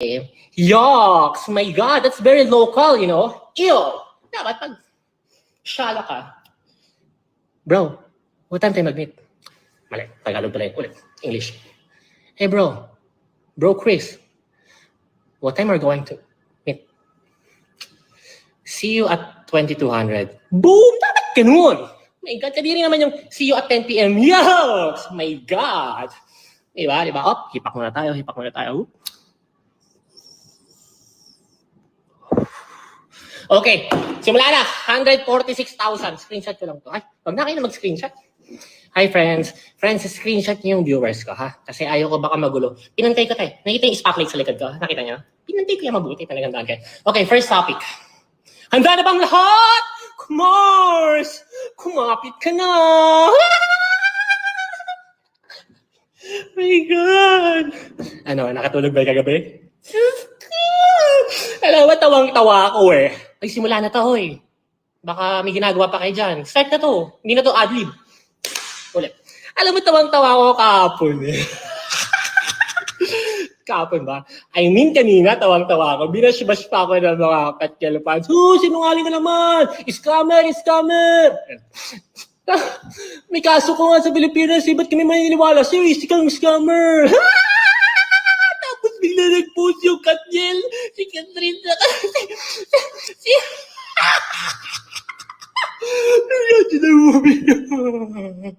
Yucks! My God, that's very local, you know? Ew! Dapat pag shala ka. Bro, what time tayo mag-meet? Mali, Tagalog pala yun. Ulit, English. Hey bro, bro Chris, what time are going to meet? See you at 2200. Boom! Dapat ganun! My God, kadiri naman yung see you at 10 p.m. Yucks! My God! Diba? Diba? Op, hipak muna tayo, hipak muna tayo. Oop. Okay, simula na. 146,000. Screenshot ko lang to. Ay, wag na kayo mag-screenshot. Hi friends. Friends, screenshot niyo yung viewers ko ha. Kasi ayaw ko baka magulo. Pinantay ko tayo. Nakita yung spotlight sa likod ko? Nakita niyo? Pinantay ko yung mabuti. Talagang daan kayo. Okay, first topic. Handa na bang lahat? Kumars! Kumapit ka na! My God! Ano, nakatulog ba kagabi? Alam mo, tawang-tawa ako eh. Ay, simula na to, hoy. Baka may ginagawa pa kayo dyan. Start na to. Hindi na to adlib. Ulit. Alam mo, tawang-tawa ako kahapon eh. kahapon ba? I mean, kanina, tawang-tawa ako. Binash-bash pa ako ng mga katkelo fans. Oh, sinungaling ka naman! Scammer! Scammer! May kaso ko nga sa Pilipinas, eh, ba't kami maniniwala sa'yo? Isa kang scammer! Tapos bigla nag-post yung Katniel, si Catherine, si... Imagine the movie. Katniel.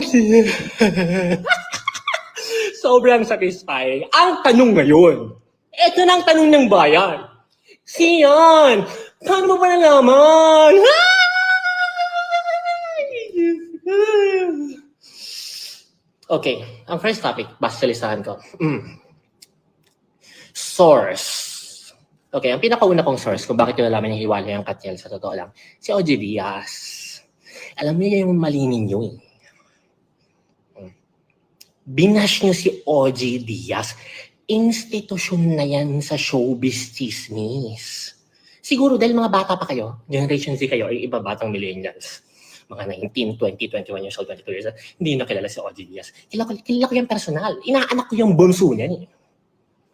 Sobrang satisfying. Ang tanong ngayon, eto na ang tanong ng bayan. Siyan, paano mo ba nalaman? Okay, ang first topic, basta listahan ko. Mm. Source. Okay, ang pinakauna kong source kung bakit yung nalaman yung hiwala yung Katniel sa totoo lang, si OG Diaz. Alam niyo yung mali ninyo eh. Binash niyo si OG Diaz. Institusyon na yan sa showbiz chismis. Siguro dahil mga bata pa kayo, Generation Z kayo, ay iba batang millennials mga 19, 20, 21 years old, 22 years old, hindi na kilala si OG Diaz. Kilala kilala ko yung personal. Inaanak ko yung bunso niya. Eh.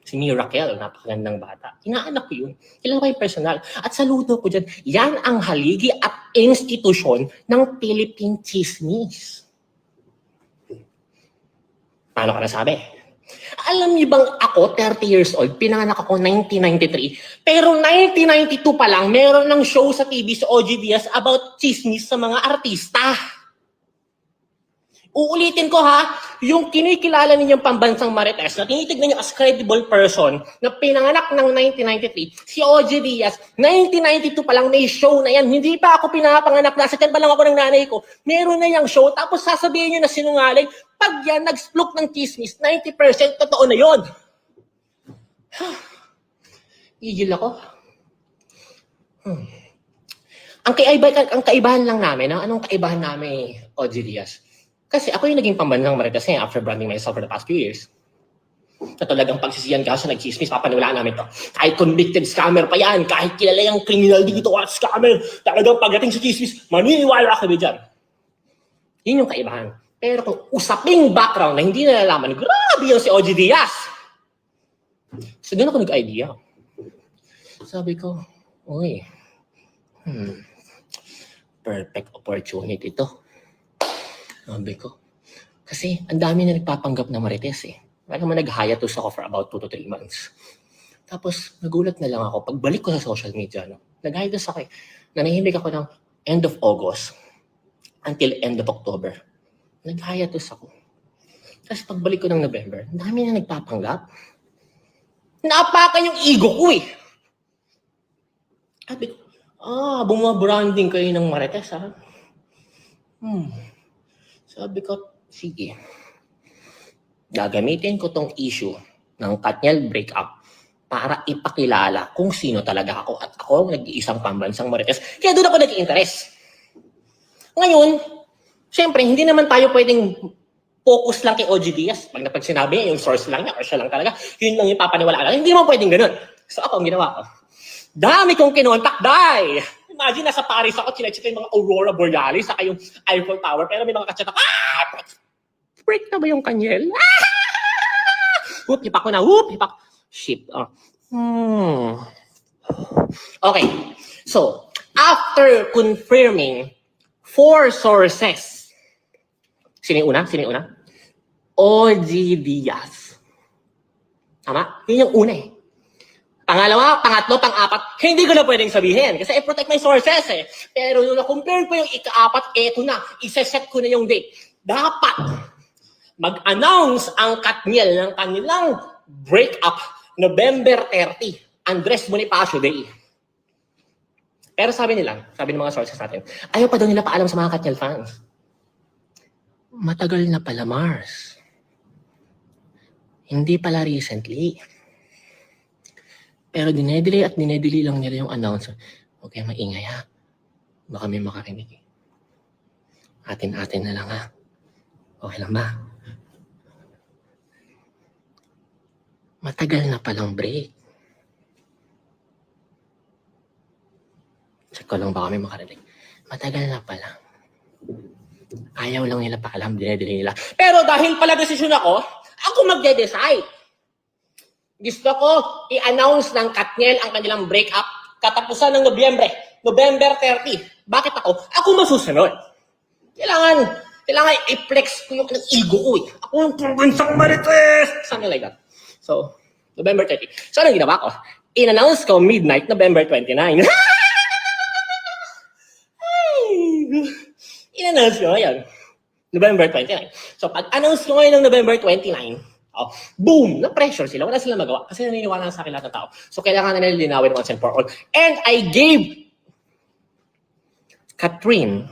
Si Mia Raquel, napakagandang bata. Inaanak ko yun. Kilala ko yung personal. At saludo ko dyan, yan ang haligi at institusyon ng Philippine Chismis. Paano ka nasabi? Alam niyo bang ako, 30 years old, pinanganak ako 1993, pero 1992 pa lang, meron ng show sa TV sa OG Diaz about chismis sa mga artista. Uulitin ko ha, yung kinikilala ninyong pambansang Marites na tinitignan niyo as credible person na pinanganak ng 1993, si OG Diaz, 1992 pa lang may show na yan. Hindi pa ako pinapanganak, nasa tiyan pa lang ako ng nanay ko. Meron na yung show, tapos sasabihin niyo na sinungaling, pag yan nag-splok ng chismis, 90% totoo na yon. Igil ako. Hmm. Ang kaiba, ang kaibahan lang namin, no? anong kaibahan namin, OG Diaz? Kasi ako yung naging pambansang marites niya after branding myself for the past few years. Na talagang pagsisiyan ka sa nag-chismis, papaniwalaan namin to. Kahit convicted scammer pa yan, kahit kilala yung criminal dito at scammer, talagang pagdating sa chismis, maniniwala kami dyan. Yun yung kaibahan. Pero kung usaping background na hindi nalalaman, grabe yung si OG Diaz. So doon ako nag-idea. Sabi ko, uy, hmm, perfect opportunity to. Sabi ko. Kasi ang dami na nagpapanggap na marites eh. Kaya naman nag-hiatus ako for about 2 to 3 months. Tapos nagulat na lang ako. Pagbalik ko sa social media, no, nag-hiatus ako eh. Nanahimik ako ng end of August until end of October. Nag-hiatus ako. Tapos pagbalik ko ng November, dami na nagpapanggap. Naapakan yung ego ko eh. Sabi ko, ah, bumabranding kayo ng marites ha. Hmm. Sabi ko, sige. Gagamitin ko tong issue ng Katniel breakup para ipakilala kung sino talaga ako at ako ang nag-iisang pambansang marites. Kaya doon ako nag-interest. Ngayon, syempre, hindi naman tayo pwedeng focus lang kay OG Diaz. Pag napag sinabi niya, yung source lang niya or siya lang talaga, yun lang yung papaniwalaan. Hindi naman pwedeng ganun. So ako, ang ginawa ko, dami kong kinontak, day! Imagine, nasa Paris ako, chinecheck ko yung mga Aurora Borealis, saka yung Eiffel Tower, pero may mga kachat ako, ah! Break na ba yung kanyel? Ah! Whoop, hipak ko na. Whoop, hipak. Shit. Oh. Hmm. Okay. So, after confirming four sources, sino yung una? Sino yung una? OG Diaz. Tama? Yun yung una eh. Pangalawa, pangatlo, pang-apat, hindi ko na pwedeng sabihin kasi I protect my sources eh. Pero nung na-compare ko yung ika-apat, eto na, isa-set ko na yung date. Dapat mag-announce ang Katniel ng kanilang breakup November 30, Andres Bonifacio Day. Pero sabi nila, sabi ng mga sources natin, ayaw pa daw nila paalam sa mga Katniel fans. Matagal na pala, Mars. Hindi pala recently. Pero dinedelay at dinedelay lang nila yung. Huwag kayong maingay ha. Baka may makarinig. eh. Atin-atin na lang ha. Okay lang ba? Matagal na palang break. Check ko lang baka may makarinig. Matagal na pala. Ayaw lang nila paalam, dinedelay nila. Pero dahil pala desisyon ako, ako magde-decide. Gusto ko i-announce ng Katniel ang kanilang breakup katapusan ng Nobyembre, November 30. Bakit ako? Ako masusunod. Kailangan, kailangan i-flex ko yung ego ko eh. Ako yung probinsang marites! Something like that. So, November 30. So, anong ginawa ko? In-announce ko midnight, November 29. Ay, In-announce ko ngayon. November 29. So, pag-announce ko ngayon ng November 29, oh, boom! Na-pressure sila. Wala sila magawa. Kasi naniniwala na sa akin lahat ng tao. So, kailangan na nila once and for all. And I gave Catherine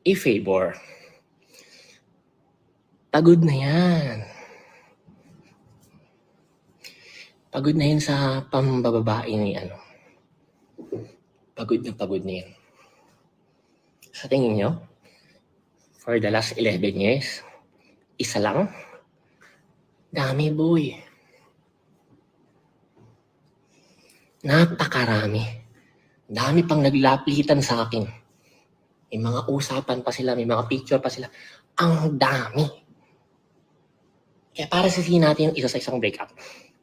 a favor. Pagod na yan. Pagod na yan sa pambababae ni ano. Pagod na pagod na yan. Sa tingin nyo, for the last 11 years, isa lang? Dami, boy. Napakarami. Dami pang naglapitan sa akin. May mga usapan pa sila, may mga picture pa sila. Ang dami. Kaya para sisihin natin yung isa sa isang breakup.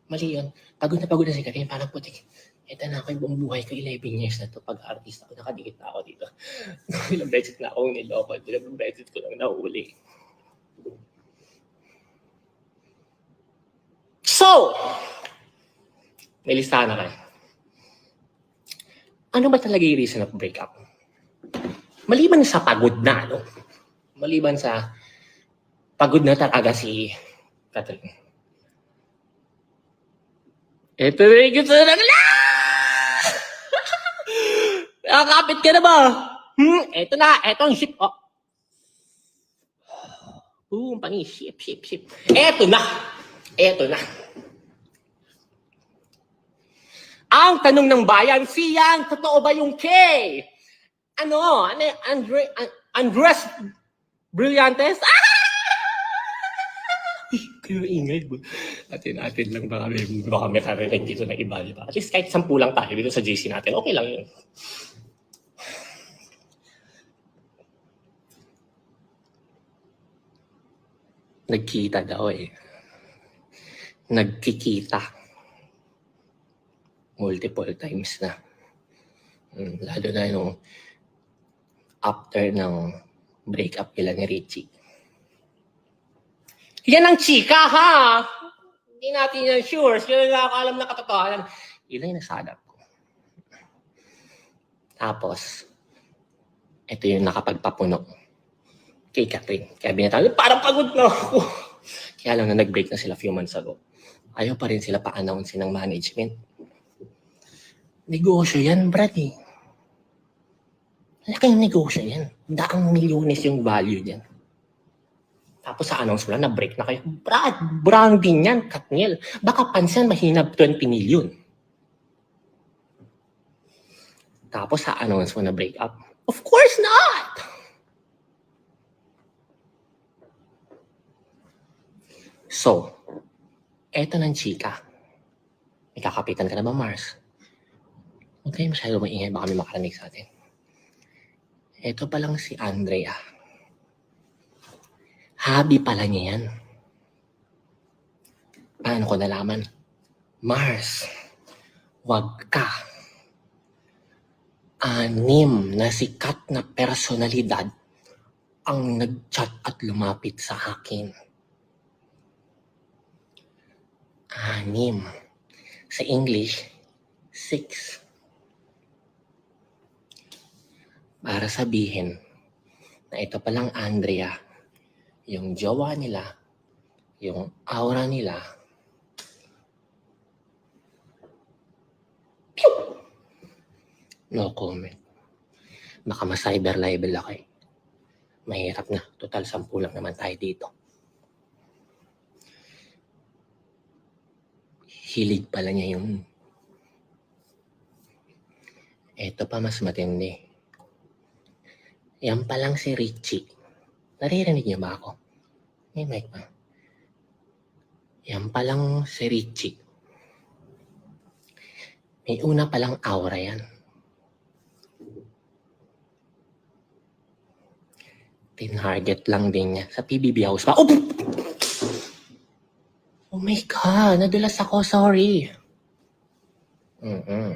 Mali yun. Pagod na pagod na si Kevin. Parang putik. Ito na ako yung buong buhay ko. 11 years na to pag artist ako. Nakadikit na ako dito. Ilang beses na akong niloko. Ilang beses ko lang nahuli. So, may listahan na kayo. Ano ba talaga yung reason of breakup? Maliban sa pagod na, no? Maliban sa pagod na talaga si Catherine. Ito na yung gusto na! Nakakapit ka na ba? Hmm, eto na, eto ang ship. Oh. Boom, pangi, ship, ship, ship. Eto na. Eto na. Ang tanong ng bayan, siyang, totoo ba yung K? Ano? Ano? Andre, An- Andres Brillantes? Ah! Kayo ingay. Atin, atin lang baka may, baka may karinig dito ng iba, di ba? At least kahit sampu lang tayo dito sa GC natin, okay lang yun. Nagkita daw eh. Nagkikita. Multiple times na. Mm, lalo na yung after ng breakup nila ni Richie. Yan ang chika ha! Hindi natin yan sure. Sila nakakaalam na katotohanan. Yun ang nasadap ko. Tapos, ito yung nakapagpapuno kay Catherine. Kaya binatawag, parang pagod na ako. Kaya lang na nag-break na sila few months ago. Ayaw pa rin sila pa-announce ng management. Negosyo yan, Brad eh. Laking negosyo yan. Daang milyones yung value niyan. Tapos sa announce mo lang, na-break na kayo. Brad, branding yan, Katniel. Baka pansin, mahina 20 million. Tapos sa announce mo na break up. Of course not! So, eto ng chika. May kakapitan ka na ba, Mars? Huwag kayo masyado maingay, baka may makarinig sa atin. Ito pa lang si Andrea. Habi pala niya yan. Paano ko nalaman? Mars, wag ka. Anim na sikat na personalidad ang nag-chat at lumapit sa akin. Anim. Sa English, six. Para sabihin na ito palang Andrea, yung jowa nila, yung aura nila, no comment. Baka ma-cyber libel ako eh. Mahirap na. Total, sampu lang naman tayo dito. Hilig pala niya yung... Ito pa mas matindi. Yan pa lang si Richie. Naririnig niyo ba ako? May mic pa. Yan pa lang si Richie. May una palang aura yan. Tinarget lang din niya sa PBB House pa. Oh! Oh my God! Nadulas ako. Sorry. Mm-mm.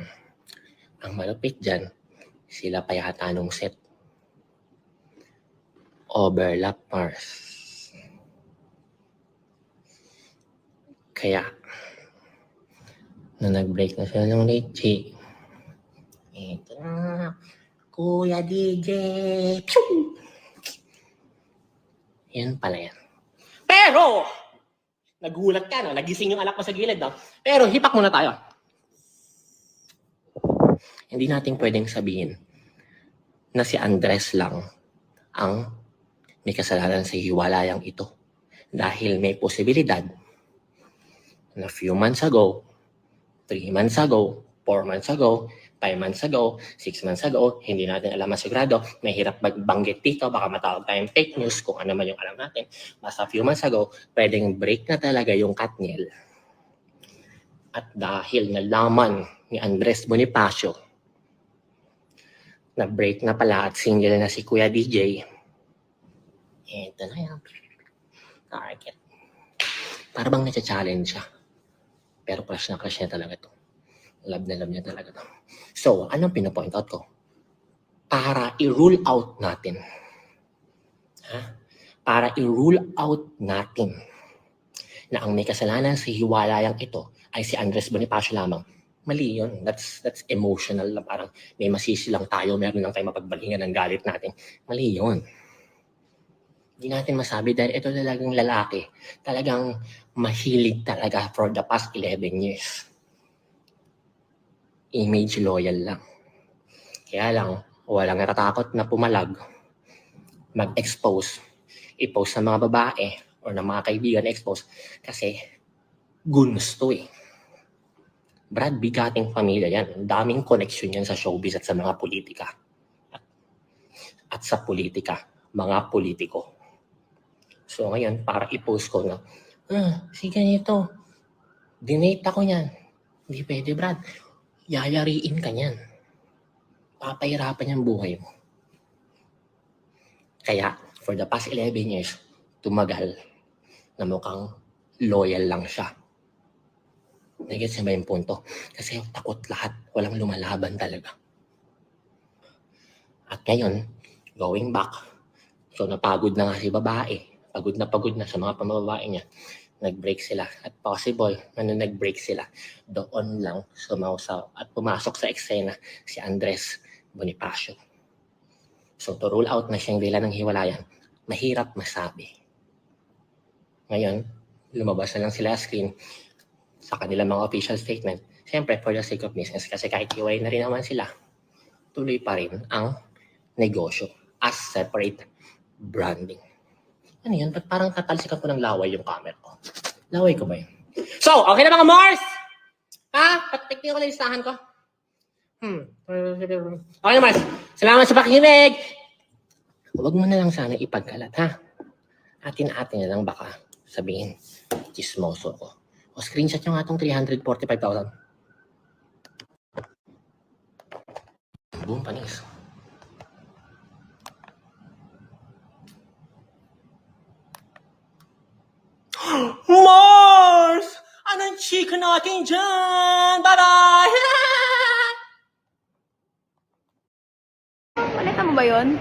Ang malupit dyan, sila pa yata nung set. Overlap Mars. Kaya, na nag-break na sila ng Richie, ito na, Kuya DJ, Pew! Yan pala yan. Pero, nagulat ka, no? Nagising yung anak mo sa gilid, no? Pero, hipak muna tayo. Hindi natin pwedeng sabihin na si Andres lang ang may kasalanan sa hiwalayang ito. Dahil may posibilidad na few months ago, three months ago, four months ago, five months ago, six months ago, hindi natin alam masigurado, mahirap magbanggit dito, baka matawag tayong fake news kung ano man yung alam natin. Basta few months ago, pwedeng break na talaga yung Katniel. At dahil nalaman ni Andres Bonifacio na break na pala at single na si Kuya DJ, eto na yan. Target. Para bang nasa-challenge siya. Pero crush na crush niya talaga to. Love na love niya talaga to. So, anong pinapoint out ko? Para i-rule out natin. Ha? Para i-rule out natin na ang may kasalanan sa hiwalayang ito ay si Andres Bonifacio lamang. Mali yun. That's, that's emotional na parang may masisi lang tayo, meron lang tayo mapagbalingan ng galit natin. Mali yun. Hindi natin masabi dahil ito talagang lalaki. Talagang mahilig talaga for the past 11 years. Image loyal lang. Kaya lang, walang natatakot na pumalag, mag-expose, i-post sa mga babae or ng mga kaibigan expose kasi gusto eh. Brad, bigating pamilya yan. Daming connection yan sa showbiz at sa mga politika. At, at sa politika, mga politiko. So ngayon, para i-post ko na, ah, si ganito, dinate ako niyan. Hindi pwede, Brad. Yayariin ka niyan. Papahirapan yung buhay mo. Kaya, for the past 11 years, tumagal na mukhang loyal lang siya. Nagets niya ba yung punto? Kasi takot lahat. Walang lumalaban talaga. At ngayon, going back, so napagod na nga si babae. Pagod na pagod na sa mga pamababae niya. Nag-break sila. At possible, ano nag-break sila, doon lang sumausaw at pumasok sa eksena si Andres Bonifacio. So to rule out na siyang dila ng hiwalayan, mahirap masabi. Ngayon, lumabas na lang sila screen sa kanilang mga official statement. Siyempre, for the sake of business, kasi kahit hiwalay na rin naman sila, tuloy pa rin ang negosyo as separate branding. Ano yun? Ba't parang tatalsikan ko ng laway yung camera ko? Laway ko ba yun? So, okay na mga Mars? Ha? Patiknin ko na listahan ko. Hmm. Okay na Mars. Salamat sa pakikinig. Huwag mo na lang sana ipagkalat, ha? Atin-atin na lang baka sabihin, chismoso ko. O screenshot nyo nga itong 345,000. Boom, panis. Mars! ka natin dyan! Bye-bye! Ulitan mo ba yun?